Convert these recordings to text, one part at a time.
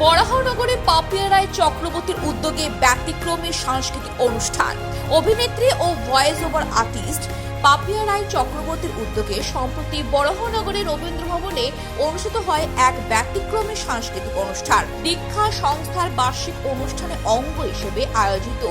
বরাহনগরে পাপিয়া রায় চক্রবর্তীর উদ্যোগে ব্যতিক্রমী সাংস্কৃতিক অনুষ্ঠান। অভিনেত্রী ও voice over artist Papiya Roy চক্রবর্তীর উদ্যোগে সম্প্রতি বড়হনগরের রবীন্দ্র ভবনে অনুষ্ঠিত হয় এক ব্যতিক্রমী সাংস্কৃতিক অনুষ্ঠান। দীক্ষা সংস্থার বার্ষিক অনুষ্ঠানে অঙ্গ হিসেবে আয়োজিত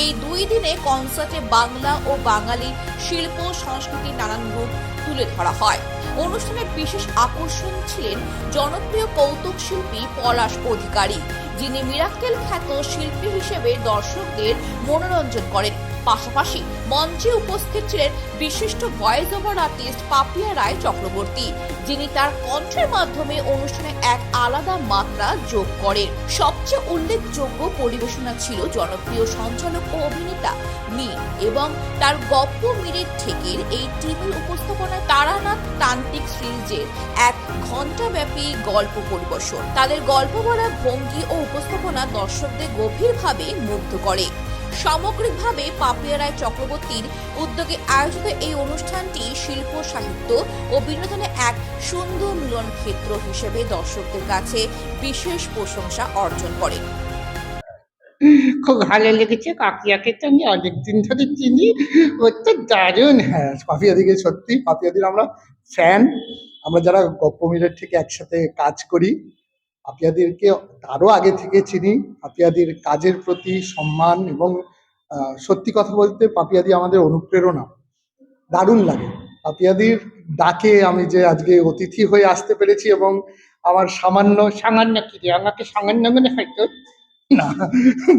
এই দুই দিনে কনসার্টে বাংলা ও বাঙালি শিল্প সংস্কৃতির নানান রূপ তুলে ধরা হয়। অনুষ্ঠানে বিশেষ আকর্ষণ ছিলেন জনপ্রিয় কৌতুক শিল্পী পলাশ অধিকারী, যিনি মিরাক্কেল খ্যাত শিল্পী হিসেবে দর্শকদের মনোরঞ্জন করেন। পাশাপাশি মঞ্চে উপস্থিত ছিলেন বিশিষ্ট voice over artist Papiya Roy Chakraborty, যিনি তার কণ্ঠের মাধ্যমে অনুষ্ঠানে এক আলাদা মাত্রা যোগ করেন। সবচেয়ে উল্লেখযোগ্য পরিবেশনা ছিল জনপ্রিয় সঞ্চালক ও অভিনেতা মি এবং তার গপ্প মিনিট থেকের এই টিভির উপস্থাপনায় তারানাথ তান্ত্রিক সিরিজের এক ঘণ্টাব্যাপী গল্প পরিবেশন। তাদের গল্প বলার ভঙ্গি ও উপস্থাপনা দর্শকদের গভীরভাবে মুগ্ধ করে। সামগ্রিকভাবে পাপিয়া রায় চক্রবর্তীর উদ্যোগে আয়োজিত এই অনুষ্ঠানটি শিল্প সাহিত্য ও বিনোদনের এক সুন্দর মিলন ক্ষেত্র হিসেবে দর্শকদের কাছে বিশেষ প্রশংসা অর্জন করে। খুব ভালো লেগেছে, কাকিয়াকে তো আমি অনেকদিন ধরে চিনি। ও তো দারুণ হ্যাঁ পাপিয়াদিকে সত্যি পাপিয়াদির আমরা ফ্যান আমরা যারা গপ্পমিলের থেকে একসাথে কাজ করি পাপিয়াদিরকে আরও আগে থেকে চিনি। পাপিয়াদির কাজের প্রতি সম্মান এবং সত্যি কথা বলতে পাপিয়াদি আমাদের অনুপ্রেরণা। দারুণ লাগে। পাপিয়াদির ডাকে আমি যে আজকে অতিথি হয়ে আসতে পেরেছি এবং আমার সামান্য সামান্য কি আমাকে সামান্য মনে হয়তো না,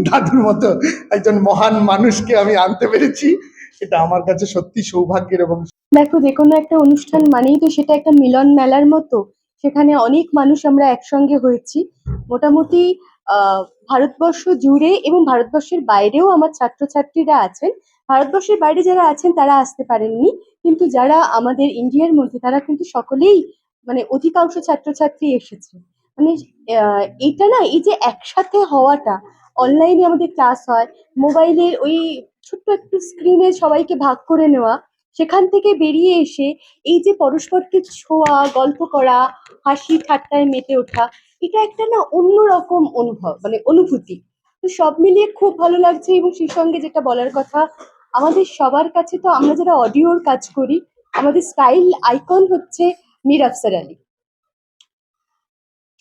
দাদুর মতো একজন মহান মানুষকে আমি আনতে পেরেছি। এটা আমার কাছে সত্যি সৌভাগ্যের এবং দেখো, যে কোনো একটা অনুষ্ঠান মানেই তো সেটা একটা মিলন মেলার মতো। সেখানে অনেক মানুষ আমরা একসঙ্গে হয়েছি। মোটামুটি ভারতবর্ষ জুড়ে এবং ভারতবর্ষের বাইরেও আমার ছাত্রছাত্রীরা আছেন। ভারতবর্ষের বাইরে যারা আছেন, তারা আসতে পারেননি। কিন্তু যারা আমাদের ইন্ডিয়ার মধ্যে, তারা কিন্তু সকলেই মানে অধিকাংশ ছাত্রছাত্রী এসেছে। মানে এটা না, এই যে একসাথে হওয়াটা অনলাইনে আমাদের ক্লাস হয় মোবাইলের ওই ছোট্ট একটু স্ক্রিনে সবাইকে ভাগ করে নেওয়া সেখান থেকে বেরিয়ে এসে এই যে পরস্পরকে ছোঁয়া, গল্প করা, হাসি ঠাট্টায় মেতে ওঠা, এটা একটা না অন্যরকম অনুভব মানে অনুভূতি। তো সব মিলিয়ে খুব ভালো লাগছে এবং সেই সঙ্গে যেটা বলার কথা, আমাদের সবার কাছে তো আমরা যারা অডিওর কাজ করি, আমাদের স্টাইল আইকন হচ্ছে মীর আফসার আলী।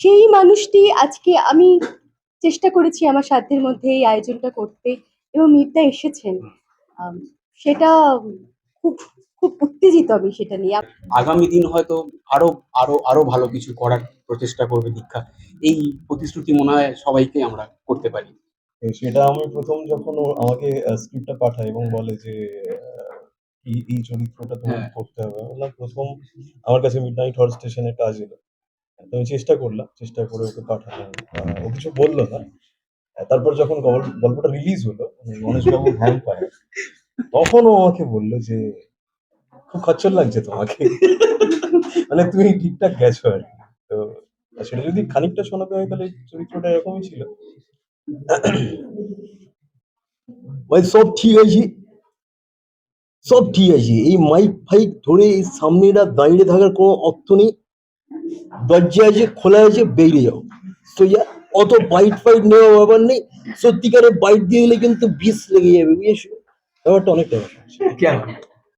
সেই মানুষটি আজকে আমি চেষ্টা করেছি আমার সাধ্যের মধ্যে এই আয়োজনটা করতে এবং মিরদা এসেছেন। সেটা খুব খুব উত্তেজিত আমি সেটা নিয়ে। আগামী দিন হয়তো আরও আরও আরও ভালো কিছু করার প্রচেষ্টা করবে দীক্ষা। এই প্রতিশ্রুতি মনে হয় সবাইকে আমরা করতে পারি। সেটা আমি প্রথম যখন আমাকে স্ক্রিপ্টটা পাঠায় এবং বলে যে আহ, এই এই চরিত্রটা তোমার হ্যাঁ। করতে হবে। বললাম প্রথম আমার কাছে মিড নাইট হর স্টেশনে কাজ এলো। তো আমি চেষ্টা করলাম চেষ্টা করে ওকে পাঠালাম। ও কিছু বলল না। তারপর যখন গল্প- গল্পটা রিলিজ হলো মানে গণেশবাবু ভ্যান পায়। তখন ও আমাকে বলল যে, খুব খচ্চর লাগছে তোমাকে। মানে তুমি ঠিকঠাক গেছো আর কি। তো সেটা যদি খানিকটা শোনাতে হয়, তাহলে চরিত্রটা এরকমই ছিল। সব ঠিক আছে। সব ঠিক আছে। এই মাইক ফাইক ধরে এই সামনেটা দাঁড়িয়ে থাকার কোনো অর্থ নেই। দরজা আছে, খোলা আছে, বেরিয়ে যাও। সোজা অত বাইট ফাইট নেওয়া ব্যাপার নেই। সত্যিকারে বাইট দিয়ে দিলে কিন্তু বিষ লেগে যাবে, বুঝেছ? ব্যাপারটা অনেকটা। কেন